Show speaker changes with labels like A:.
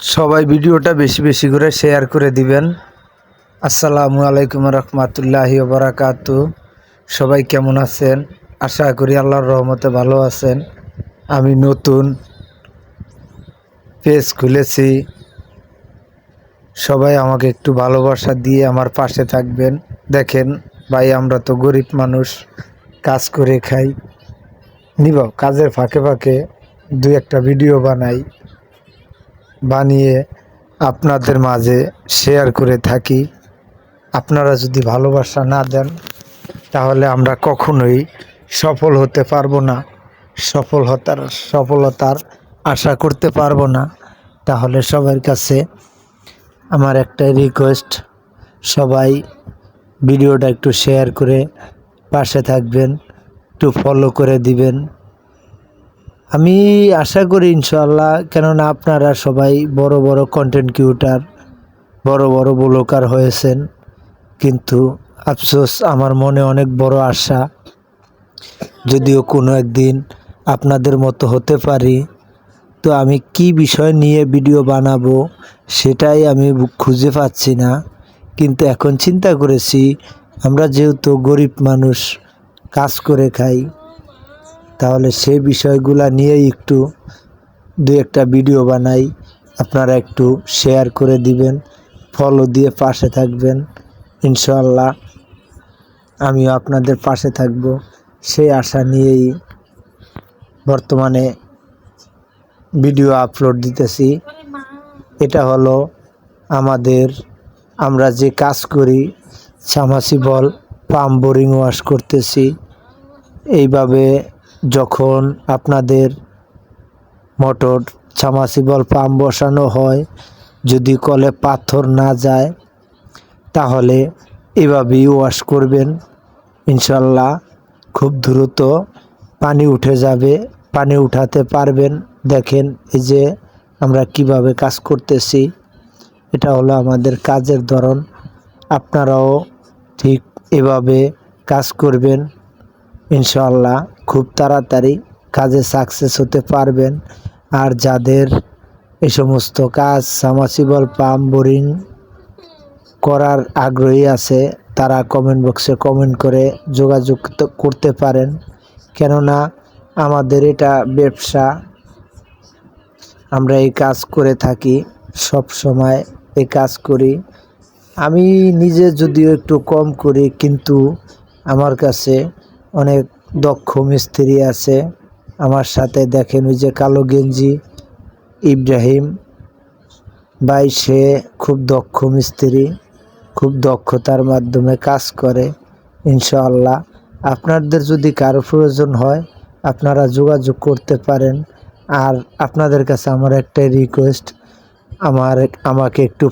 A: সবাই ভিডিওটা বেশি বেশি করে শেয়ার করে দিবেন। আসসালামু আলাইকুম রহমতুল্লাহি বারাকাতু। সবাই কেমন আছেন? আশা করি আল্লাহর রহমতে ভালো আছেন। আমি নতুন পেজ খুলেছি। সবাই আমাকে একটু ভালোবাসা দিয়ে আমার পাশে থাকবেন। দেখেন, ভাই, আমরা তো গরিব মানুষ, কাজ করে খাই। নিব, কাজের ফাঁকে ফাঁকে দু একটা ভিডিও বানাই। বানিয়ে আপনাদের মাঝে শেয়ার করে থাকি। আপনারা যদি ভালোবাসা না দেন, তাহলে আমরা কখনোই সফল হতে পারব না। সফল হতার, সফলতার আশা করতে পারব না। তাহলে সবার কাছে আমার একটাই রিকোয়েস্ট সবাই ভিডিওটা একটু শেয়ার করে পাশে থাকবেন, একটু ফলো করে দিবেন। আমি আশা করি ইনশাল্লাহ কেননা আপনারা সবাই বড় বড় কন্টেন্ট ক্রিয়েটার বড় বড় ব্লকার হয়েছেন। কিন্তু আফসোস, আমার মনে অনেক বড় আশা। যদিও কোনো একদিন আপনাদের মতো হতে পারি, তো আমি কি বিষয় নিয়ে ভিডিও বানাবো, সেটাই আমি খুঁজে পাচ্ছি না। কিন্তু এখন চিন্তা করেছি, আমরা যেহেতু গরিব মানুষ, কাজ করে খাই তাহলে সেই বিষয়গুলো নিয়েই একটু দু একটা ভিডিও বানাই। আপনারা একটু শেয়ার করে দিবেন ফলো দিয়ে পাশে থাকবেন। ইনশাল্লাহ আমিও আপনাদের পাশে থাকব। সেই আশা নিয়েই বর্তমানে ভিডিও আপলোড দিতেছি। এটা হলো আমাদের, আমরা যে কাজ করি সামাসিবল পাম্প বোরিং ওয়াশ করতেছি। এইভাবে যখন আপনাদের মোটর সামাসিবল পাম্প বসানো হয়, যদি কলে পাথর না যায়, তাহলে এভাবেই ওয়াশ করবেন। ইনশাল্লাহ খুব দ্রুত পানি উঠে যাবে, পানি উঠাতে পারবেন। দেখেন এই যে আমরা কীভাবে কাজ করতেছি, এটা হলো আমাদের কাজের ধরন। আপনারাও ঠিক এভাবে কাজ করবেন। ইনশাল্লাহ খুব তাড়াতাড়ি কাজে সাকসেস হতে পারবেন। আর যাদের এই সমস্ত কাজ সামাসিবল পাম্প বোরিং করার আগ্রহী আছে, তারা কমেন্ট বক্সে কমেন্ট করে যোগাযোগ করতে পারেন। কেননা আমাদের এটা ব্যবসা, আমরা এই কাজ করে থাকি, সব সময় এই কাজ করি। আমি নিজে যদিও একটু কম করি, কিন্তু আমার কাছে অনেক দক্ষ মিস্ত্রি আছে। আমার সাথে দেখেন ওই যে কালো গেঞ্জি, ইব্রাহিম ভাই, সে খুব দক্ষ মিস্ত্রি, খুব দক্ষতার মাধ্যমে কাজ করে, ইনশাআল্লাহ। আপনাদের যদি কারও প্রয়োজন হয়, আপনারা যোগাযোগ করতে পারেন। আর আপনাদের কাছে আমার একটাই রিকোয়েস্ট আমার আমাকে একটু